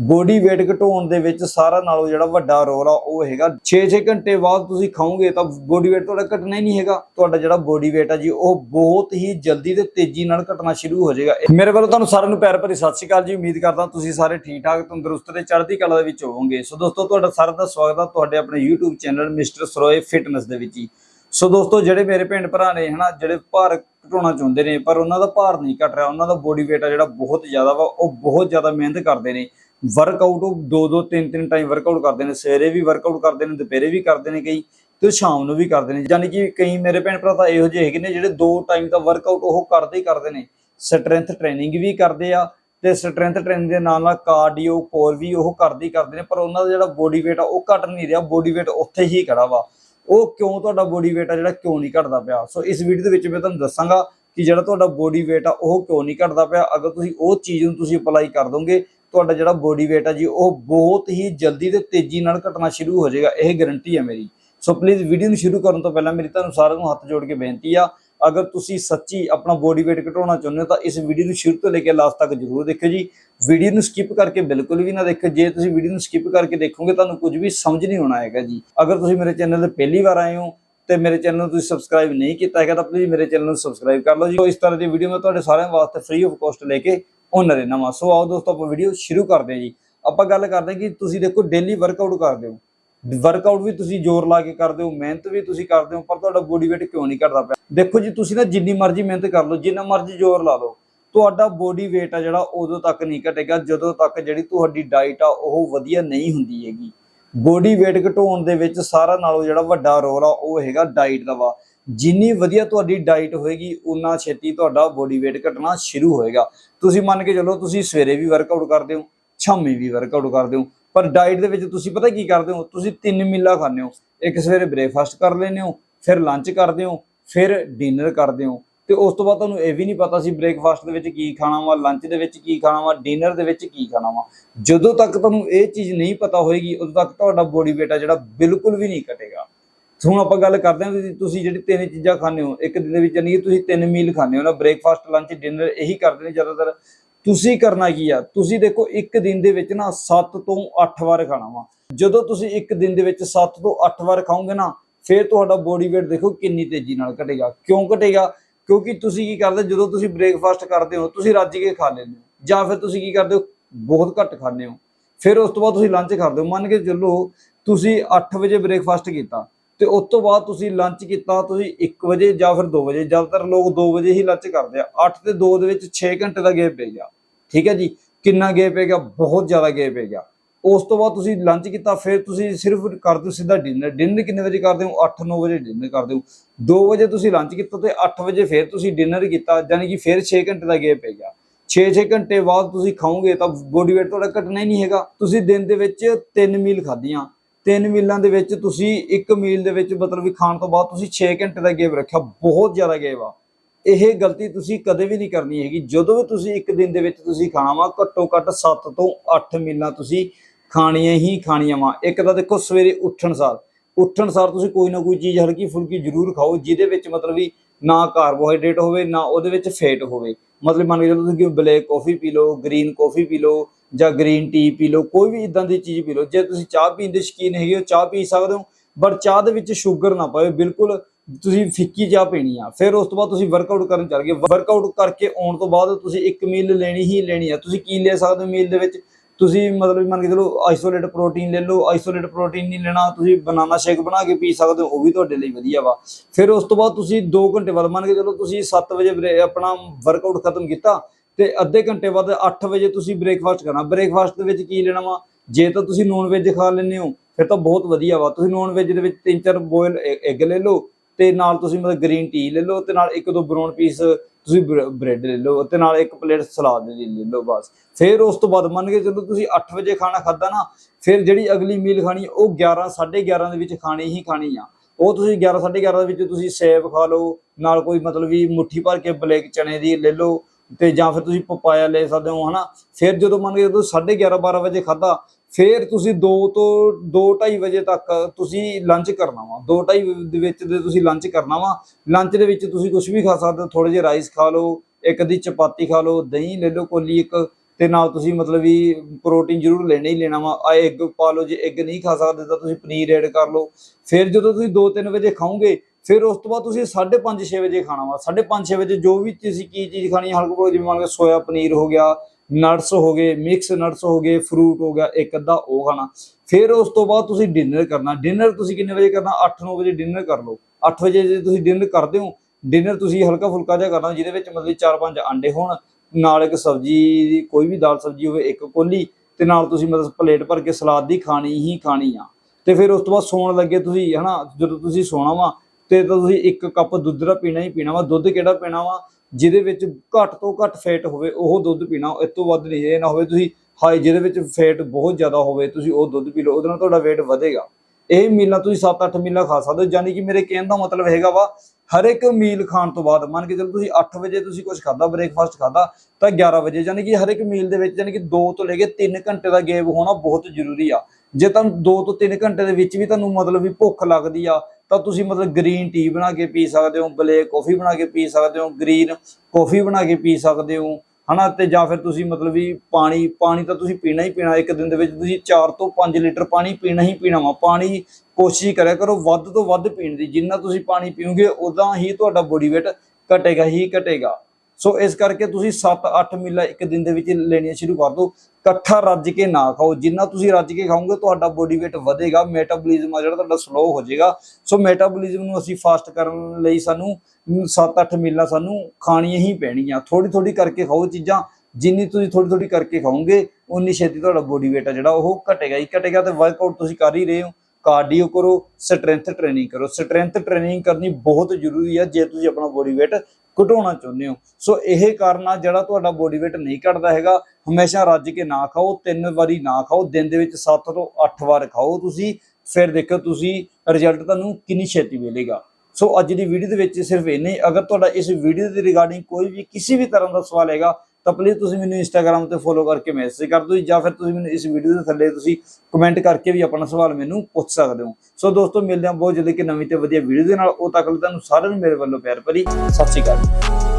Body weight ਘਟਾਉਣ ਦੇ ਵਿੱਚ ਸਾਰਾ ਨਾਲੋਂ ਜਿਹੜਾ ਵੱਡਾ ਰੋਲ ਆ, ਉਹ ਹੈਗਾ। 6-6 ਘੰਟੇ ਬਾਅਦ ਤੁਸੀਂ ਖਾਓਗੇ ਤਾਂ ਬੋਡੀ weight ਤੁਹਾਡਾ ਘਟਣਾ ਹੀ ਨਹੀਂ ਹੈਗਾ। ਤੁਹਾਡਾ ਜਿਹੜਾ ਬੋਡੀ weight ਆ ਜੀ, ਉਹ ਬਹੁਤ ਹੀ ਜਲਦੀ ਤੇ ਤੇਜ਼ੀ ਨਾਲ ਘਟਣਾ ਸ਼ੁਰੂ ਹੋ ਜਾਏਗਾ। ਮੇਰੇ ਵੱਲੋਂ ਤੁਹਾਨੂੰ ਸਾਰਿਆਂ ਨੂੰ ਪਿਆਰ ਭਰੀ ਸਤਿ ਸ਼੍ਰੀ ਅਕਾਲ ਜੀ। ਉਮੀਦ ਕਰਦਾ ਤੁਸੀਂ ਸਾਰੇ ਠੀਕ ਠਾਕ ਤੰਦਰੁਸਤ ਤੇ ਚੜ੍ਹਦੀ ਕਲਾ ਦੇ ਵਿੱਚ ਹੋਵੋਗੇ। ਸੋ ਦੋਸਤੋ, ਤੁਹਾਡਾ ਸਾਰਿਆਂ ਦਾ ਸਵਾਗਤ ਆ ਤੁਹਾਡੇ ਆਪਣੇ YouTube channel mister Saroye fitness ਦੇ ਵਿੱਚ ਜੀ। ਸੋ ਦੋਸਤੋ, ਜਿਹੜੇ ਮੇਰੇ ਭੈਣ ਭਰਾ ਨੇ, ਹਨਾ, ਜਿਹੜੇ ਭਾਰ ਘਟਾਉਣਾ ਚਾਹੁੰਦੇ ਨੇ, ਪਰ ਉਹਨਾਂ ਦਾ ਭਾਰ ਨਹੀਂ ਘਟ ਰਿਹਾ, ਉਹਨਾਂ ਦਾ ਬੋਡੀ weight ਆ ਜਿਹੜਾ ਬਹੁਤ ਜ਼ਿਆਦਾ ਵਾ, ਉਹ ਬਹੁਤ ਜ਼ਿਆਦਾ ਮਿਹਨਤ ਕਰਦੇ ਨੇ। ਵਰਕਆਊਟ ਉਹ ਦੋ ਦੋ, ਤਿੰਨ ਤਿੰਨ ਟਾਈਮ ਵਰਕਆਊਟ ਕਰਦੇ ਨੇ, ਸਵੇਰੇ ਵੀ ਵਰਕਆਊਟ ਕਰਦੇ ਨੇ, ਦੁਪਹਿਰੇ ਵੀ ਕਰਦੇ ਨੇ ਕਈ ਤੇ ਸ਼ਾਮ ਨੂੰ ਵੀ ਕਰਦੇ ਨੇ। ਯਾਨੀ ਕਿ ਕਈ ਮੇਰੇ ਭੈਣ ਭਰਾ ਤਾਂ ਇਹੋ ਜਿਹੇ ਹੈਗੇ ਨੇ ਜਿਹੜੇ ਦੋ ਟਾਈਮ ਦਾ ਵਰਕਆਊਟ ਉਹ ਕਰਦੇ ਹੀ ਕਰਦੇ ਨੇ। ਸਟਰੈਂਥ ਟ੍ਰੇਨਿੰਗ ਵੀ ਕਰਦੇ ਆ ਤੇ ਸਟਰੈਂਥ ਟ੍ਰੇਨਿੰਗ ਦੇ ਨਾਲ ਨਾਲ ਕਾਰਡੀਓ ਕੋਰ ਵੀ ਉਹ ਕਰਦੇ ਹੀ ਕਰਦੇ ਨੇ, ਪਰ ਉਹਨਾਂ ਦਾ ਜਿਹੜਾ ਬੋਡੀ weight ਆ ਉਹ ਘਟ ਨਹੀਂ ਰਿਹਾ ਬੋਡੀ weight ਉੱਥੇ ਹੀ ਖੜਾ ਵਾ। ਉਹ ਕਿਉਂ ਤੁਹਾਡਾ ਬੋਡੀ weight ਆ ਜਿਹੜਾ ਕਿਉਂ ਨਹੀਂ ਘਟਦਾ ਪਿਆ? ਸੋ ਇਸ ਵੀਡੀਓ ਦੇ ਵਿੱਚ ਮੈਂ ਤੁਹਾਨੂੰ ਦੱਸਾਂਗਾ ਕਿ ਜਿਹੜਾ ਤੁਹਾਡਾ ਬੋਡੀ weight ਆ ਉਹ ਕਿਉਂ ਨਹੀਂ ਘਟਦਾ ਪਿਆ? ਅਗਰ ਤੁਸੀਂ ਉਹ ਚੀਜ਼ ਨੂੰ ਤੁਸੀਂ ਅਪਲਾਈ ਕਰ ਦੋਗੇ ਤੁਹਾਡਾ ਜਿਹੜਾ ਬੋਡੀ weight ਆ ਜੀ, ਉਹ ਬਹੁਤ ਹੀ ਜਲਦੀ ਤੇ ਤੇਜ਼ੀ ਨਾਲ ਘਟਣਾ ਸ਼ੁਰੂ ਹੋ ਜਾਏਗਾ, ਇਹ ਗਾਰੰਟੀ ਹੈ ਮੇਰੀ। ਸੋ ਪਲੀਜ਼ ਵੀਡੀਓ ਨੂੰ ਸ਼ੁਰੂ ਕਰਨ ਤੋਂ ਪਹਿਲਾਂ ਮੇਰੀ ਤੁਹਾਨੂੰ ਸਾਰਿਆਂ ਨੂੰ ਹੱਥ ਜੋੜ ਕੇ ਬੇਨਤੀ ਆ, ਅਗਰ ਤੁਸੀਂ ਸੱਚੀ ਆਪਣਾ ਬੋਡੀ weight ਘਟਾਉਣਾ ਚਾਹੁੰਦੇ ਹੋ, ਤਾਂ ਇਸ ਵੀਡੀਓ ਨੂੰ ਸ਼ੁਰੂ ਤੋਂ ਲੈ ਕੇ ਲਾਸਟ ਤੱਕ ਜ਼ਰੂਰ ਦੇਖਿਓ ਜੀ। ਵੀਡੀਓ ਨੂੰ ਸਕਿਪ ਕਰਕੇ ਬਿਲਕੁਲ ਵੀ ਨਾ ਦੇਖੋ ਜੇ ਤੁਸੀਂ ਵੀਡੀਓ ਨੂੰ ਸਕਿਪ ਕਰਕੇ ਦੇਖੋਗੇ, ਤੁਹਾਨੂੰ ਕੁਝ ਵੀ ਸਮਝ ਨਹੀਂ ਆਉਣਾ ਹੈਗਾ ਜੀ। ਅਗਰ ਤੁਸੀਂ ਮੇਰੇ ਚੈਨਲ ਤੇ ਪਹਿਲੀ ਵਾਰ ਆਏ ਹੋ ਤੇ ਮੇਰੇ ਚੈਨਲ ਨੂੰ ਤੁਸੀਂ ਸਬਸਕ੍ਰਾਈਬ ਨਹੀਂ ਕੀਤਾ ਹੈਗਾ, ਤਾਂ ਪਲੀਜ਼ ਮੇਰੇ ਚੈਨਲ ਨੂੰ ਸਬਸਕ੍ਰਾਈਬ ਕਰ ਲਓ ਜੀ। ਇਸ ਤਰ੍ਹਾਂ ਦੀ ਵੀਡੀਓ ਮੈਂ ਤੁਹਾਡੇ ਸਾਰਿਆਂ ਵਾਸਤੇ ਫ੍ਰੀ ਆਫ ਕਾਸਟ ਲੈ ਕੇ ਓਨਰ ਦੇ ਨਵਾਂ। ਸੋ ਆਓ ਦੋਸਤੋ, ਆਪਾਂ ਵੀਡੀਓ ਸ਼ੁਰੂ ਕਰਦੇ ਹਾਂ ਜੀ। ਆਪਾਂ ਗੱਲ ਕਰਦੇ ਹਾਂ ਕਿ ਤੁਸੀਂ ਦੇਖੋ ਡੇਲੀ ਵਰਕਆਊਟ ਕਰਦੇ ਹੋ। ਵਰਕਆਊਟ ਵੀ ਤੁਸੀਂ ਜ਼ੋਰ ਲਾ ਕੇ ਕਰਦੇ ਹੋ, ਮਿਹਨਤ ਵੀ ਤੁਸੀਂ ਕਰਦੇ ਹੋ, ਪਰ ਤੁਹਾਡਾ ਬੋਡੀ weight ਕਿਉਂ ਨਹੀਂ ਘਟਦਾ ਪਿਆ? ਦੇਖੋ ਜੀ, ਤੁਸੀਂ ਨਾ ਜਿੰਨੀ ਮਰਜ਼ੀ ਮਿਹਨਤ ਕਰ ਲਓ, ਜਿੰਨਾ ਮਰਜ਼ੀ ਜ਼ੋਰ ਲਾ ਲਓ, ਤੁਹਾਡਾ ਬੋਡੀ weight ਆ ਜਿਹੜਾ, ਉਦੋਂ ਤੱਕ ਨਹੀਂ ਘਟੇਗਾ, ਜਦੋਂ ਤੱਕ ਜਿਹੜੀ ਤੁਹਾਡੀ ਡਾਈਟ ਆ, ਉਹ ਵਧੀਆ ਨਹੀਂ ਹੁੰਦੀ ਹੈਗੀ। ਬੋਡੀ weight ਘਟਾਉਣ ਦੇ ਵਿੱਚ ਸਾਰਾ ਨਾਲੋਂ ਜਿਹੜਾ ਵੱਡਾ ਰੋਲ ਆ, ਉਹ ਹੈਗਾ ਡਾਈਟ ਦਾ ਵਾ। ਜਿੰਨੀ ਵਧੀਆ ਤੁਹਾਡੀ ਡਾਈਟ ਹੋਏਗੀ ਉਨਾ ਛੇਤੀ ਤੁਹਾਡਾ ਬੋਡੀ weight ਘਟਣਾ ਸ਼ੁਰੂ ਹੋਏਗਾ। ਤੁਸੀਂ ਮੰਨ ਕੇ ਚੱਲੋ, ਤੁਸੀਂ ਸਵੇਰੇ ਵੀ ਵਰਕਆਊਟ ਕਰਦੇ ਹੋ, ਸ਼ਾਮੀ ਵੀ ਵਰਕਆਊਟ ਕਰਦੇ ਹੋ, ਪਰ ਡਾਈਟ ਦੇ ਵਿੱਚ ਤੁਸੀਂ ਪਤਾ ਕੀ ਕਰਦੇ ਹੋ? ਤੁਸੀਂ ਤਿੰਨ ਮੀਲਾਂ ਖਾਂਦੇ ਹੋ। ਇੱਕ ਸਵੇਰੇ ਬ੍ਰੇਕਫਾਸਟ ਕਰ ਲੈਂਦੇ ਹੋ, ਫਿਰ ਲੰਚ ਕਰਦੇ ਹੋ, ਫਿਰ ਡਿਨਰ ਕਰਦੇ ਹੋ। ਤੇ ਉਸ ਤੋਂ ਬਾਅਦ ਤੁਹਾਨੂੰ ਇਹ ਵੀ ਨਹੀਂ ਪਤਾ ਸੀ ਬ੍ਰੇਕਫਾਸਟ ਦੇ ਵਿੱਚ ਕੀ ਖਾਣਾ ਵਾ ਲੰਚ ਦੇ ਵਿੱਚ ਕੀ ਖਾਣਾ ਵਾ ਡਿਨਰ ਦੇ ਵਿੱਚ ਕੀ ਖਾਣਾ ਵਾ। ਜਦੋਂ ਤੱਕ ਤੁਹਾਨੂੰ ਇਹ ਚੀਜ਼ ਨਹੀਂ ਪਤਾ ਹੋਏਗੀ, ਉਦੋਂ ਤੱਕ ਤੁਹਾਡਾ ਬੋਡੀ weight ਆ ਜਿਹੜਾ ਬਿਲਕੁਲ ਵੀ ਨਹੀਂ ਘਟੇਗਾ। ਹੁਣ ਆਪਾਂ ਗੱਲ ਕਰਦੇ ਹਾਂ ਵੀ ਤੁਸੀਂ ਜਿਹੜੀ ਤਿੰਨ ਚੀਜ਼ਾਂ ਖਾਂਦੇ ਹੋ, ਇੱਕ ਦਿਨ ਦੇ ਵਿੱਚ ਨਹੀਂ ਤੁਸੀਂ ਤਿੰਨ ਮੀਲ ਖਾਂਦੇ ਹੋ ਨਾ ਬ੍ਰੇਕਫਾਸਟ ਲੰਚ ਡਿਨਰ ਇਹੀ ਕਰਦੇ ਨੇ ਜ਼ਿਆਦਾਤਰ। ਤੁਸੀਂ ਕਰਨਾ ਕੀ ਆ? ਤੁਸੀਂ ਦੇਖੋ ਇੱਕ ਦਿਨ ਦੇ ਵਿੱਚ ਨਾ 7 ਤੋਂ 8 ਵਾਰ ਖਾਣਾ ਵਾ। ਜਦੋਂ ਤੁਸੀਂ ਇੱਕ ਦਿਨ ਦੇ ਵਿੱਚ 7 ਤੋਂ 8 ਵਾਰ ਖਾਓਗੇ ਨਾ, ਫਿਰ ਤੁਹਾਡਾ ਬੋਡੀ weight ਦੇਖੋ ਕਿੰਨੀ ਤੇਜ਼ੀ ਨਾਲ ਘਟੇਗਾ। ਕਿਉਂ ਘਟੇਗਾ? ਕਿਉਂਕਿ ਤੁਸੀਂ ਕੀ ਕਰਦੇ, ਜਦੋਂ ਤੁਸੀਂ ਬ੍ਰੇਕਫਾਸਟ ਕਰਦੇ ਹੋ, ਤੁਸੀਂ ਰੱਜ ਕੇ ਖਾ ਲੈਂਦੇ ਹੋ। ਜਾਂ ਫਿਰ ਤੁਸੀਂ ਕੀ ਕਰਦੇ ਹੋ, ਬਹੁਤ ਘੱਟ ਖਾਂਦੇ ਹੋ। ਫਿਰ ਉਸ ਤੋਂ ਬਾਅਦ ਤੁਸੀਂ ਲੰਚ ਕਰਦੇ ਹੋ। ਮੰਨ ਕੇ ਚੱਲੋ, ਤੁਸੀਂ 8 ਵਜੇ ਬ੍ਰੇਕਫਾਸਟ ਕੀਤਾ। ਤੇ ਉਸ ਤੋਂ ਬਾਅਦ ਤੁਸੀਂ ਲੰਚ ਕੀਤਾ, ਤੁਸੀਂ 1 ਵਜੇ ਜਾਂ ਫਿਰ 2 ਵਜੇ, ਜ਼ਿਆਦਾਤਰ ਲੋਕ 2 ਵਜੇ ਹੀ ਲੰਚ ਕਰਦੇ ਆ। 8 ਤੇ 2 ਦੇ ਵਿੱਚ 6 ਘੰਟੇ ਦਾ ਗੇਪ ਪੈ ਗਿਆ। ਠੀਕ ਹੈ ਜੀ? ਕਿੰਨਾ ਗੇਪ ਪੈ ਗਿਆ? ਬਹੁਤ ਜ਼ਿਆਦਾ ਗੇਪ ਪੈ ਗਿਆ। ਉਸ ਤੋਂ ਬਾਅਦ ਤੁਸੀਂ ਲੰਚ ਕੀਤਾ, ਫਿਰ ਤੁਸੀਂ ਸਿਰਫ ਕਰਦੇ ਹੋ ਸਿੱਧਾ ਡਿਨਰ ਡਿਨਰ ਕਿੰਨੇ ਵਜੇ ਕਰਦੇ ਹੋ? 8-9 ਵਜੇ ਡਿਨਰ ਕਰਦੇ ਹੋ। 2 ਵਜੇ ਤੁਸੀਂ ਲੰਚ ਕੀਤਾ ਤੇ 8 ਵਜੇ ਫਿਰ ਤੁਸੀਂ ਡਿਨਰ ਕੀਤਾ ਯਾਨੀ ਕਿ ਫਿਰ 6 ਘੰਟੇ ਦਾ ਗੇਪ ਪੈ ਗਿਆ। 6-6 ਘੰਟੇ ਬਾਅਦ ਤੁਸੀਂ ਖਾਓਗੇ ਤਾਂ ਬੋਡੀ weight ਤੁਹਾਡਾ ਘਟਣਾ ਹੀ ਨਹੀਂ ਹੈਗਾ। ਤੁਸੀਂ ਦਿਨ ਦੇ ਵਿੱਚ 3 ਮੀਲ ਖਾਧੀਆਂ। ਤਿੰਨ ਮੀਲਾਂ ਦੇ ਵਿੱਚ ਤੁਸੀਂ ਇੱਕ ਮੀਲ ਦੇ ਵਿੱਚ ਮਤਲਬ ਵੀ ਖਾਣ ਤੋਂ ਬਾਅਦ ਤੁਸੀਂ 6 ਘੰਟੇ ਦਾ ਗੈਪ ਰੱਖਿਆ, ਬਹੁਤ ਜ਼ਿਆਦਾ ਗੈਪ ਆ। ਇਹ ਗਲਤੀ ਤੁਸੀਂ ਕਦੇ ਵੀ ਨਹੀਂ ਕਰਨੀ ਹੈਗੀ। ਜਦੋਂ ਵੀ ਤੁਸੀਂ ਇੱਕ ਦਿਨ ਦੇ ਵਿੱਚ ਤੁਸੀਂ ਖਾਣਾ ਵਾ, ਘੱਟੋ ਘੱਟ 7 ਤੋਂ 8 ਮੀਲਾਂ ਤੁਸੀਂ ਖਾਣੀਆਂ ਹੀ ਖਾਣੀਆਂ ਵਾ। ਇੱਕ ਤਾਂ ਦੇਖੋ, ਸਵੇਰੇ ਉੱਠਣ ਸਾਰ ਉੱਠਣ ਸਾਰ ਤੁਸੀਂ ਕੋਈ ਨਾ ਕੋਈ ਚੀਜ਼, ਹਲਕੀ ਫੁਲਕੀ ਜ਼ਰੂਰ ਖਾਓ, ਜਿਹਦੇ ਵਿੱਚ ਮਤਲਬ ਵੀ ਨਾ ਕਾਰਬੋਹਾਈਡਰੇਟ ਹੋਵੇ, ਨਾ ਉਹਦੇ ਵਿੱਚ ਫੈਟ ਹੋਵੇ। ਮਤਲਬ ਮੰਨ ਲਓ ਚੱਲੋ ਤੁਸੀਂ ਬਲੈਕ ਕਾਫੀ ਪੀ ਲਓ, ਗ੍ਰੀਨ ਕਾਫੀ ਪੀ ਲਓ ਜਾਂ ਗ੍ਰੀਨ ਟੀ ਪੀ ਲਓ, ਕੋਈ ਵੀ ਇਦਾਂ ਦੀ ਚੀਜ਼ ਪੀ ਲਓ, ਜੇ ਤੁਸੀਂ ਚਾਹ ਪੀਣ ਦੇ ਸ਼ੌਕੀਨ ਹੈਗੇ ਹੋ, ਚਾਹ ਪੀ ਸਕਦੇ ਹੋ ਪਰ ਚਾਹ ਦੇ ਵਿੱਚ ਸ਼ੂਗਰ ਨਾ ਪਾਓ ਬਿਲਕੁਲ ਤੁਸੀਂ ਫਿੱਕੀ ਚਾਹ ਪੀਣੀ ਆ, ਫਿਰ ਉਸ ਤੋਂ ਬਾਅਦ ਤੁਸੀਂ ਵਰਕਆਊਟ ਕਰਨ ਚੱਲ ਗਏ ਵਰਕਆਊਟ ਕਰਕੇ ਆਉਣ ਤੋਂ ਬਾਅਦ ਤੁਸੀਂ ਇੱਕ ਮੀਲ ਲੈਣੀ ਹੀ ਲੈਣੀ ਆ, ਤੁਸੀਂ ਕੀ ਲੈ ਸਕਦੇ ਹੋ ਮੀਲ ਦੇ ਵਿੱਚ? ਤੁਸੀਂ ਮਤਲਬ ਮੰਨ ਕੇ ਚਲੋ ਆਈਸੋਲੇਟ ਪ੍ਰੋਟੀਨ ਲੈ ਲਓ ਆਈਸੋਲੇਟ ਪ੍ਰੋਟੀਨ ਨਹੀਂ ਲੈਣਾ, ਤੁਸੀਂ ਬਨਾਨਾ ਸ਼ੇਕ ਬਣਾ ਕੇ ਪੀ ਸਕਦੇ ਹੋ, ਉਹ ਵੀ ਤੁਹਾਡੇ ਲਈ ਵਧੀਆ ਵਾ। ਫਿਰ ਉਸ ਤੋਂ ਬਾਅਦ ਤੁਸੀਂ 2 ਘੰਟੇ ਬਾਅਦ ਮੰਨ ਕੇ ਚਲੋ ਤੁਸੀਂ 7 ਵਜੇ ਆਪਣਾ ਵਰਕਆਊਟ ਖਤਮ ਕੀਤਾ ਤੇ ਅੱਧੇ ਘੰਟੇ ਬਾਅਦ 8 ਵਜੇ ਤੁਸੀਂ ਬ੍ਰੇਕਫਾਸਟ ਕਰਨਾ। ਬ੍ਰੇਕਫਾਸਟ ਦੇ ਵਿੱਚ ਕੀ ਲੈਣਾ ਵਾ? ਜੇ ਤਾਂ ਤੁਸੀਂ ਨੌਨ ਵੈਜ ਖਾ ਲੈਂਦੇ ਹੋ, ਫਿਰ ਤਾਂ ਬਹੁਤ ਵਧੀਆ ਵਾ। ਤੁਸੀਂ ਨੌਨ ਵੈਜ ਦੇ ਵਿੱਚ ਤਿੰਨ ਚਾਰ ਬੋਇਲ ਐਗ ਲੈ ਲਓ ਤੇ ਨਾਲ ਤੁਸੀਂ ਮਤਲਬ ਗ੍ਰੀਨ ਟੀ ਲੈ ਲਓ ਤੇ ਨਾਲ ਇੱਕ ਦੋ ਬਰਾਊਨ ਪੀਸ ਤੁਸੀਂ ਬ੍ਰੈਡ ਲੈ ਲਓ ਤੇ ਨਾਲ ਇੱਕ ਪਲੇਟ ਸਲਾਦ ਲੈ ਲਓ ਬਸ। ਫਿਰ ਉਸ ਤੋਂ ਬਾਅਦ ਮੰਨ ਕੇ ਚਲੋ ਤੁਸੀਂ 8 ਵਜੇ ਖਾਣਾ ਖਾਦਾ ਨਾ, ਫਿਰ ਜਿਹੜੀ ਅਗਲੀ ਮੀਲ ਖਾਣੀ ਉਹ 11 11:30 ਦੇ ਵਿੱਚ ਖਾਣੀ ਹੀ ਖਾਣੀ ਆ। ਉਹ ਤੁਸੀਂ 11 11:30 ਦੇ ਵਿੱਚ ਤੁਸੀਂ ਸੇਬ ਖਾ ਲਓ, ਨਾਲ ਕੋਈ ਮਤਲਬ ਵੀ ਮੁੱਠੀ ਭਰ ਕੇ ਬਲੈਕ ਚਨੇ ਦੀ ਲੈ ਲਓ ਤੇ ਜਾਂ ਫਿਰ ਤੁਸੀਂ ਪਪਾਇਆ ਲੈ ਸਕਦੇ ਹੋ, ਹਨਾ? ਫਿਰ ਜਦੋਂ ਮੰਨ ਕੇ ਜਦੋਂ 11:30 12 ਵਜੇ ਖਾਦਾ ਫਿਰ ਤੁਸੀਂ 2 ਤੋਂ 2:30 ਵਜੇ ਤੱਕ ਤੁਸੀਂ ਲੰਚ ਕਰਨਾ ਵਾ। 2:30 ਦੇ ਵਿੱਚ ਦੇ ਤੁਸੀਂ ਲੰਚ ਕਰਨਾ ਵਾ। ਲੰਚ ਦੇ ਵਿੱਚ ਤੁਸੀਂ ਕੁਝ ਵੀ ਖਾ ਸਕਦੇ ਹੋ ਥੋੜੇ ਜਿਹਾ ਰਾਈਸ ਖਾ ਲਓ, ਇੱਕ ਦੀ ਚਪਾਤੀ ਖਾ ਲਓ, ਦਹੀਂ ਲੈ ਲਓ ਕੋਲੀ ਇੱਕ, ਤੇ ਨਾਲ ਤੁਸੀਂ ਮਤਲਬ ਵੀ ਪ੍ਰੋਟੀਨ ਜ਼ਰੂਰ ਲੈਣਾ ਹੀ ਲੈਣਾ ਵਾ। ਆ ਐਗ ਪਾ ਲਓ, ਜੇ ਐਗ ਨਹੀਂ ਖਾ ਸਕਦੇ ਤਾਂ ਤੁਸੀਂ ਪਨੀਰ ਐਡ ਕਰ ਲਓ। ਫਿਰ ਜਦੋਂ ਤੁਸੀਂ 2-3 ਵਜੇ ਖਾਓਗੇ ਫਿਰ ਉਸ ਤੋਂ ਬਾਅਦ ਤੁਸੀਂ 5:30 6 ਵਜੇ ਖਾਣਾ ਵਾ। 5:30 6 ਵਜੇ ਜੋ ਵੀ ਤੁਸੀਂ ਕੀ ਚੀਜ਼ ਖਾਣੀ ਹਲਕਾ ਫੁਲਕਾ ਜਿਵੇਂ ਮੰਨ ਲਓ ਸੋਇਆ ਪਨੀਰ ਹੋ ਗਿਆ, ਨਟਸ ਹੋ ਗਏ, ਮਿਕਸ ਨਟਸ ਹੋ ਗਏ, ਫਰੂਟ ਹੋ ਗਿਆ, ਇੱਕ ਅੱਧਾ ਉਹ ਖਾਣਾ। ਫਿਰ ਉਸ ਤੋਂ ਬਾਅਦ ਤੁਸੀਂ ਡਿਨਰ ਕਰਨਾ। ਡਿਨਰ ਤੁਸੀਂ ਕਿੰਨੇ ਵਜੇ ਕਰਨਾ? 8-9 ਵਜੇ ਡਿਨਰ ਕਰ ਲਓ। 8 ਵਜੇ ਜੇ ਤੁਸੀਂ ਡਿਨਰ ਕਰਦੇ ਹੋ, ਡਿਨਰ ਤੁਸੀਂ ਹਲਕਾ ਫੁਲਕਾ ਜਿਹਾ ਕਰਨਾ, ਜਿਹਦੇ ਵਿੱਚ ਮਤਲਬ 4-5 ਅੰਡੇ ਹੋਣ, ਨਾਲ ਇੱਕ ਸਬਜ਼ੀ, ਕੋਈ ਵੀ ਦਾਲ ਸਬਜ਼ੀ ਹੋਵੇ, ਇੱਕ ਕੋਲੀ, ਤੇ ਨਾਲ ਤੁਸੀਂ ਮਤਲਬ ਪਲੇਟ ਭਰ ਕੇ ਸਲਾਦ ਦੀ ਖਾਣੀ ਹੀ ਖਾਣੀ ਆ। ਤੇ ਫਿਰ ਉਸ ਤੋਂ ਬਾਅਦ ਸੌਣ ਲੱਗੇ ਤੁਸੀਂ, ਹਨਾ, ਜਦੋਂ ਤੁਸੀਂ ਸੌਣਾ ਵਾ ਤੇ ਤਾਂ ਤੁਸੀਂ ਇੱਕ ਕੱਪ ਦੁੱਧ ਦਾ ਪੀਣਾ ਹੀ ਪੀਣਾ ਵਾ। ਦੁੱਧ ਕਿਹੜਾ ਪੀਣਾ ਵਾ? ਜਿਹਦੇ ਵਿੱਚ ਘੱਟ ਤੋਂ ਘੱਟ ਫੈਟ ਹੋਵੇ, ਉਹ ਦੁੱਧ ਪੀਣਾ। ਇਸ ਤੋਂ ਵੱਧ ਨਹੀਂ, ਇਹ ਨਾ ਹੋਵੇ ਤੁਸੀਂ ਹਾਈ ਜਿਹਦੇ ਵਿੱਚ ਫੈਟ ਬਹੁਤ ਜ਼ਿਆਦਾ ਹੋਵੇ, ਤੁਸੀਂ ਉਹ ਦੁੱਧ ਪੀ ਲਓ, ਉਹਦੇ ਨਾਲ ਤੁਹਾਡਾ weight ਵਧੇਗਾ। ਇਹ ਮੀਲਾਂ ਤੁਸੀਂ 7-8 ਮੀਲਾਂ ਖਾ ਸਕਦੇ ਹੋ। ਯਾਨੀ ਕਿ ਮੇਰੇ ਕਹਿਣ ਦਾ ਮਤਲਬ ਹੈਗਾ ਵਾ, ਹਰ ਇੱਕ ਮੀਲ ਖਾਣ ਤੋਂ ਬਾਅਦ, ਮੰਨ ਕੇ ਚਲੋ ਤੁਸੀਂ 8 ਵਜੇ ਤੁਸੀਂ ਕੁਝ ਖਾਦਾ ਬ੍ਰੇਕਫਾਸਟ ਖਾਦਾ ਤਾਂ 11 ਵਜੇ ਯਾਨੀ ਕਿ ਹਰ ਇੱਕ ਮੀਲ ਦੇ ਵਿੱਚ ਯਾਨੀ ਕਿ 2 ਤੋਂ ਲੈ ਕੇ 3 ਘੰਟੇ ਦਾ ਗੈਪ ਹੋਣਾ ਬਹੁਤ ਜ਼ਰੂਰੀ ਆ। ਜੇ ਤੁਹਾਨੂੰ 2 ਤੋਂ 3 ਘੰਟੇ ਦੇ ਵਿੱਚ ਵੀ ਤੁਹਾਨੂੰ ਮਤਲਬ ਵੀ ਭੁੱਖ ਲੱਗਦੀ ਆ ਤਾਂ ਤੁਸੀਂ ਮਤਲਬ ਗ੍ਰੀਨ ਟੀ ਬਣਾ ਕੇ ਪੀ ਸਕਦੇ ਹੋ ਬਲੈਕ ਕਾਫੀ ਬਣਾ ਕੇ ਪੀ ਸਕਦੇ ਹੋ ਗ੍ਰੀਨ ਕਾਫੀ ਬਣਾ ਕੇ ਪੀ ਸਕਦੇ ਹੋ, ਹਨਾ? ਤੇ ਜਾਂ ਫਿਰ ਤੁਸੀਂ ਮਤਲਬ ਵੀ ਪਾਣੀ ਪਾਣੀ ਤਾਂ ਤੁਸੀਂ ਪੀਣਾ ਹੀ ਪੀਣਾ, ਇੱਕ ਦਿਨ ਦੇ ਵਿੱਚ ਤੁਸੀਂ 4 ਤੋਂ 5 ਲੀਟਰ ਪਾਣੀ ਪੀਣਾ ਹੀ ਪੀਣਾ ਵਾ। ਪਾਣੀ ਕੋਸ਼ਿਸ਼ ਕਰਿਆ ਕਰੋ ਵੱਧ ਤੋਂ ਵੱਧ ਪੀਣ ਦੀ। ਜਿੰਨਾ ਤੁਸੀਂ ਪਾਣੀ ਪੀਓਗੇ ਉਦਾਂ ਹੀ ਤੁਹਾਡਾ ਬੋਡੀ weight ਘਟੇਗਾ ਹੀ ਘਟੇਗਾ। ਸੋ ਇਸ ਕਰਕੇ ਤੁਸੀਂ 7-8 ਮੀਲਾਂ ਇੱਕ ਦਿਨ ਦੇ ਵਿੱਚ ਲੈਣੀਆਂ ਸ਼ੁਰੂ ਕਰ ਦਿਓ। ਇਕੱਠਾ ਰੱਜ ਕੇ ਨਾ ਖਾਓ। ਜਿੰਨਾ ਤੁਸੀਂ ਰੱਜ ਕੇ ਖਾਓਗੇ, ਤੁਹਾਡਾ ਬੋਡੀ weight ਵਧੇਗਾ ਮੈਟਾਬੋਲਿਜ਼ਮ ਆ ਜਿਹੜਾ ਤੁਹਾਡਾ ਸਲੋ ਹੋ ਜਾਏਗਾ। ਸੋ ਮੈਟਾਬੋਲਿਜ਼ਮ ਨੂੰ ਅਸੀਂ ਫਾਸਟ ਕਰਨ ਲਈ ਸਾਨੂੰ 7-8 ਮੀਲਾਂ ਸਾਨੂੰ ਖਾਣੀਆਂ ਹੀ ਪੈਣੀਆਂ। ਥੋੜੀ ਥੋੜੀ ਕਰਕੇ ਖਾਓ ਚੀਜ਼ਾਂ। ਜਿੰਨੀ ਤੁਸੀਂ ਥੋੜੀ ਥੋੜੀ ਕਰਕੇ ਖਾਓਗੇ ਉਨੀ ਛੇਤੀ ਤੁਹਾਡਾ ਬੋਡੀ weight ਆ ਜਿਹੜਾ ਉਹ ਘਟੇਗਾ ਹੀ ਘਟੇਗਾ ਤੇ ਵਰਕਆਊਟ ਤੁਸੀਂ ਕਰ ਹੀ ਰਹੇ ਹੋ। ਕਾਰਡੀਓ ਕਰੋ ਸਟਰੈਂਥ ਟ੍ਰੇਨਿੰਗ ਕਰੋ। ਸਟਰੈਂਥ ਟ੍ਰੇਨਿੰਗ ਕਰਨੀ ਬਹੁਤ ਜ਼ਰੂਰੀ ਹੈ ਜੇ ਤੁਸੀਂ ਆਪਣਾ ਬੋਡੀ weight ਘਟਾਉਣਾ ਚਾਹੁੰਦੇ ਹੋ। ਸੋ ਇਹ ਕਾਰਨ ਆ ਜਿਹੜਾ ਤੁਹਾਡਾ ਬੋਡੀ weight ਨਹੀਂ ਘਟਦਾ ਹੈਗਾ। ਹਮੇਸ਼ਾ ਰੱਜ ਕੇ ਨਾ ਖਾਓ, ਤਿੰਨ ਵਾਰੀ ਨਾ ਖਾਓ, ਦਿਨ ਦੇ ਵਿੱਚ 7 ਤੋਂ 8 ਵਾਰ ਖਾਓ ਤੁਸੀਂ। ਫਿਰ ਦੇਖੋ ਤੁਸੀਂ ਰਿਜ਼ਲਟ ਤੁਹਾਨੂੰ ਕਿੰਨੀ ਛੇਤੀ ਮਿਲੇਗਾ। ਸੋ ਅੱਜ ਦੀ ਵੀਡੀਓ ਦੇ ਵਿੱਚ ਸਿਰਫ ਇੰਨਾ ਅਗਰ ਤੁਹਾਡਾ ਇਸ ਵੀਡੀਓ ਦੇ ਰਿਗਾਰਡਿੰਗ ਕੋਈ ਵੀ ਕਿਸੇ ਵੀ ਤਰ੍ਹਾਂ ਦਾ ਸਵਾਲ ਹੈਗਾ ਤਾਂ ਪਲੀਜ਼ ਤੁਸੀਂ ਮੈਨੂੰ ਇੰਸਟਾਗ੍ਰam ਤੇ ਫੋਲੋ ਕਰਕੇ ਮੈਸੇਜ ਕਰ ਦਿਓ ਜਾਂ ਫਿਰ ਤੁਸੀਂ ਮੈਨੂੰ ਇਸ ਵੀਡੀਓ ਦੇ ਥੱਲੇ ਤੁਸੀਂ ਕਮੈਂਟ ਕਰਕੇ ਵੀ ਆਪਣਾ ਸਵਾਲ ਮੈਨੂੰ ਪੁੱਛ ਸਕਦੇ ਹੋ। ਸੋ ਦੋਸਤੋ, ਮਿਲਦੇ ਹਾਂ ਬਹੁਤ ਜਲਦੀ ਕਿ ਨਵੀਂ ਤੇ ਵਧੀਆ ਵੀਡੀਓ ਦੇ ਨਾਲ। ਉਹ ਤੱਕ ਲਈ ਤੁਹਾਨੂੰ ਸਾਰਿਆਂ ਨੂੰ ਮੇਰੇ ਵੱਲੋਂ ਪਿਆਰ ਭਰੀ ਸਤਿ ਸ਼੍ਰੀ ਅਕਾਲ।